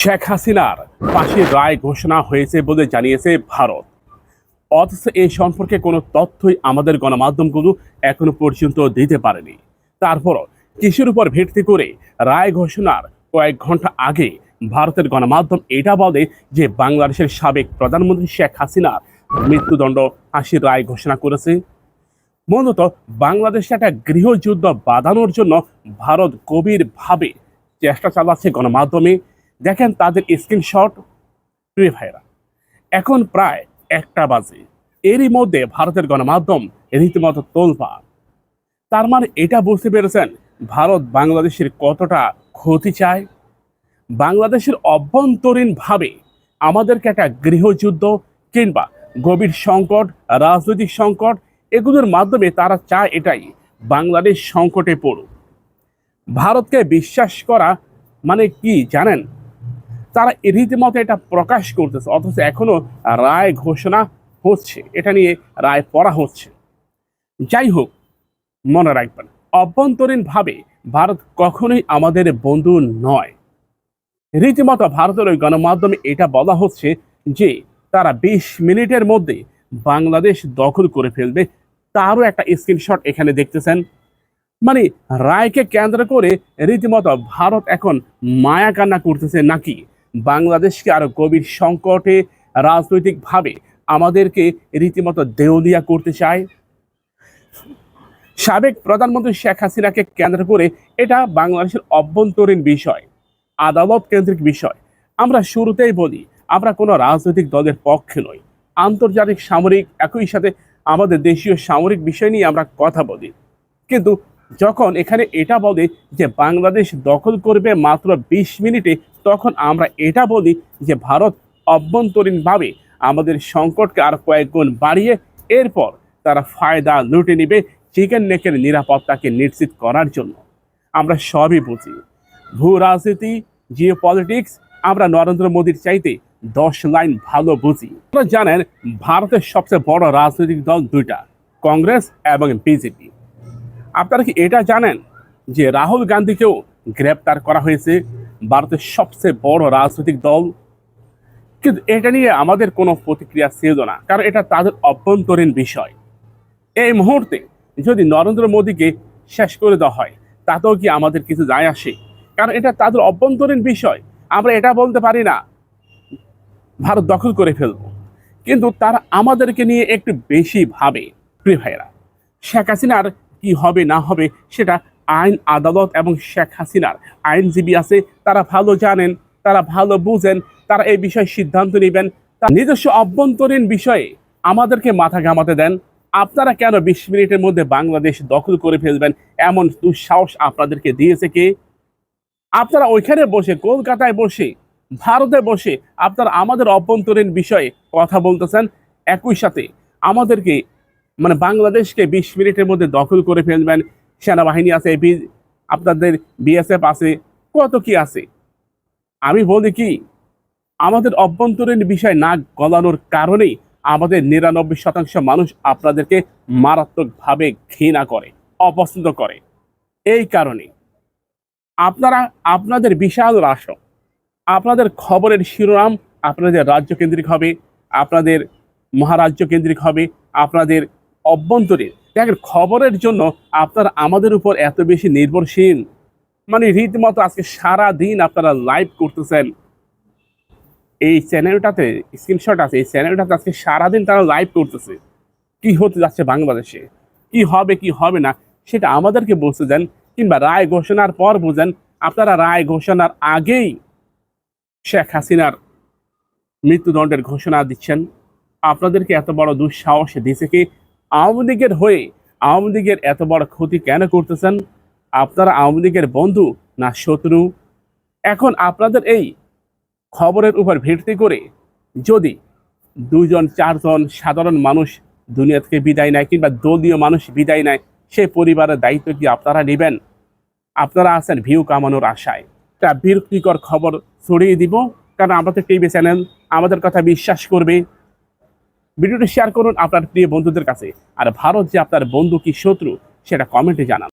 শেখ হাসিনার ফাঁসির রায় ঘোষণা হয়েছে বলে জানিয়েছে ভারত। অথচ এই সম্পর্কে কোনো তথ্যই আমাদের গণমাধ্যমগুলো এখনও পর্যন্ত দিতে পারেনি। তারপরও কিসের উপর ভিত্তি করে রায় ঘোষণার কয়েক ঘণ্টা আগে ভারতের গণমাধ্যম এটা বলে যে বাংলাদেশের সাবেক প্রধানমন্ত্রী শেখ হাসিনার মৃত্যুদণ্ড ফাঁসির রায় ঘোষণা করেছে। মূলত বাংলাদেশে একটা গৃহযুদ্ধ বাঁধানোর জন্য ভারত গভীরভাবে চেষ্টা চালাচ্ছে গণমাধ্যমে। দেখেন তাদের স্ক্রিনশট প্রিয় ভাইরা এখন প্রায় একটা বাজে। এরই মধ্যে ভারতের গণমাধ্যম রীতিমতো তোলপা। তার মানে এটা বুঝতে পেরেছেন, ভারত বাংলাদেশের কতটা ক্ষতি চায়? বাংলাদেশের অভ্যন্তরীণভাবে আমাদেরকে একটা গৃহযুদ্ধ কিংবা গভীর সংকট, রাজনৈতিক সংকট, এগুলোর মাধ্যমে তারা চায় এটাই, বাংলাদেশ সংকটে পড়ুক। ভারতকে বিশ্বাস করা মানে কি জানেন? তারা রীতিমতো এটা প্রকাশ করতেছে, অথচ এখনও রায় ঘোষণা হচ্ছে। এটা নিয়ে রায় পড়া হচ্ছে। যাই হোক, মনে রাখবেন, অভ্যন্তরীণভাবে ভারত কখনোই আমাদের বন্ধু নয়। রীতিমতো ভারতের ওই গণমাধ্যমে এটা বলা হচ্ছে যে, তারা বিশ মিনিটের মধ্যে বাংলাদেশ দখল করে ফেলবে। তারও একটা স্ক্রিনশট এখানে দেখতেছেন। মানে রায়কে কেন্দ্র করে রীতিমতো ভারত এখন মায়া কান্না করতেছে নাকি? বাংলাদেশকে আরও গভীর সংকটে রাজনৈতিকভাবে আমাদেরকে রীতিমতো দেউলিয়া করতে চায়। সাবেক প্রধানমন্ত্রী শেখ হাসিনাকে কেন্দ্র করে এটা বাংলাদেশের অভ্যন্তরীণ বিষয়, আদালত কেন্দ্রিক বিষয়। আমরা শুরুতেই বলি, আমরা কোনো রাজনৈতিক দলের পক্ষে নই। আন্তর্জাতিক সামরিক একই সাথে আমাদের দেশীয় সামরিক বিষয় নিয়ে আমরা কথা বলি। কিন্তু যখন এখানে এটা বলে যে বাংলাদেশ দখল করবে মাত্র বিশ মিনিটে তখন আমরা এটা বলি যে ভারত অভ্যন্তরীণভাবে আমাদের সংকটকে আর কয়েক গুণ বাড়িয়ে এরপর তারা ফায়দা লুটে নিবে চিকেন নেকের নিরাপত্তাকে নিশ্চিত করার জন্য। আমরা সবই বুঝি। ভূ রাজনীতি জিও পলিটিক্স আমরা নরেন্দ্র মোদীর চাইতে দশ লাইন ভালো বুঝি। আপনারা জানেন, ভারতের সবচেয়ে বড় রাজনৈতিক দল দুইটা, কংগ্রেস এবং বিজেপি। আপনারা কি এটা জানেন যে রাহুল গান্ধীকেও গ্রেপ্তার করা হয়েছে? ভারতের সবচেয়ে বড় রাজনৈতিক দল। কিন্তু এটা নিয়ে আমাদের কোনো প্রতিক্রিয়া ছিল না, কারণ এটা তাদের অভ্যন্তরীণ বিষয়। এই মুহূর্তে যদি নরেন্দ্র মোদীকে শেষ করে দেওয়া হয়, তাতেও কি আমাদের কিছু যায় আসে? কারণ এটা তাদের অভ্যন্তরীণ বিষয়, আমরা এটা বলতে পারি না। ভারত দখল করে ফেলব। কিন্তু তারা আমাদেরকে নিয়ে একটু বেশি ভাবে, প্রিয় ভাইরা শেখ হাসিনার কি হবে না হবে সেটা আইন আদালত এবং শেখ হাসিনার আইনজীবী আছে, তারা ভালো জানেন, তারা ভালো বুঝেন, তারা এই বিষয়ে সিদ্ধান্ত নেবেন। তার নিজস্ব অভ্যন্তরীণ বিষয়ে আমাদেরকে মাথা ঘামাতে দেন। আপনারা কেন বিশ মিনিটের মধ্যে বাংলাদেশ দখল করে ফেলবেন? এমন দুঃসাহস আপনাদেরকে দিয়েছে কে? আপনারা ওইখানে বসে, কলকাতায় বসে, ভারতে বসে আপনারা আমাদের অভ্যন্তরীণ বিষয়ে কথা বলতেছেন। একই সাথে আমাদেরকে মানে বাংলাদেশকে বিশ মিনিটের মধ্যে দখল করে ফেলবেন। সেনাবাহিনী আছে, বি- আপনাদের বিএসএফ আছে, কত কি আছে? আমি বলি কি, আমাদের অভ্যন্তরীণ বিষয় না গলানোর কারণেই আমাদের নিরানব্বই শতাংশ মানুষ আপনাদেরকে মারাত্মকভাবে ঘৃণা করে, অপছন্দ করে। এই কারণে আপনারা, আপনাদের বিশাল রাষ্ট্র, আপনাদের খবরের শিরোনাম আপনাদের রাজ্য কেন্দ্রিক হবে, আপনাদের মহারাজ্য কেন্দ্রিক হবে, আপনাদের অভ্যন্তরীণ। দেখেন, খবরের জন্য আপনারা আমাদের উপর এত বেশি নির্ভরশীল। মানে রীতিমতো আজকে সারা দিন আপনারা লাইভ করতেছেন। এই চ্যানেলটাতে স্ক্রিনশট আছে, এই চ্যানেলটাতে আজকে সারাদিন তারা লাইভ করতেছে। কি হতে যাচ্ছে বাংলাদেশে? কি হবে কি হবে না? সেটা আমাদেরকে বলতে দেন কিংবা রায় ঘোষণার পর বোঝেন। আপনারা রায় ঘোষণার আগেই শেখ হাসিনার মৃত্যুদণ্ডের ঘোষণা দিচ্ছেন। আপনাদেরকে এত বড় দুঃসাহস দিছে কি? আওয়ামী লীগের হয়ে আওয়ামী লীগের এত বড় ক্ষতি কেন করতেছেন? আপনারা আওয়ামী লীগের বন্ধু না শত্রু? এখন আপনাদের এই খবরের উপর ভিত্তি করে যদি দুজন চারজন সাধারণ মানুষ দুনিয়া থেকে বিদায় নেয় কিংবা দলীয় মানুষ বিদায় নেয়, সেই পরিবারের দায়িত্ব কি আপনারা নেবেন? আপনারা আছেন ভিউ কামানোর আশায়। তা বিরক্তিকর খবর ছড়িয়ে দিব, কারণ আমাদের টিভি চ্যানেল আমাদের কথা বিশ্বাস করবে। ভিডিওটি শেয়ার করুন আপনার প্রিয় বন্ধুদের কাছে। আর ভারত যে আপনার বন্ধু কি শত্রু, সেটা কমেন্টে জানান।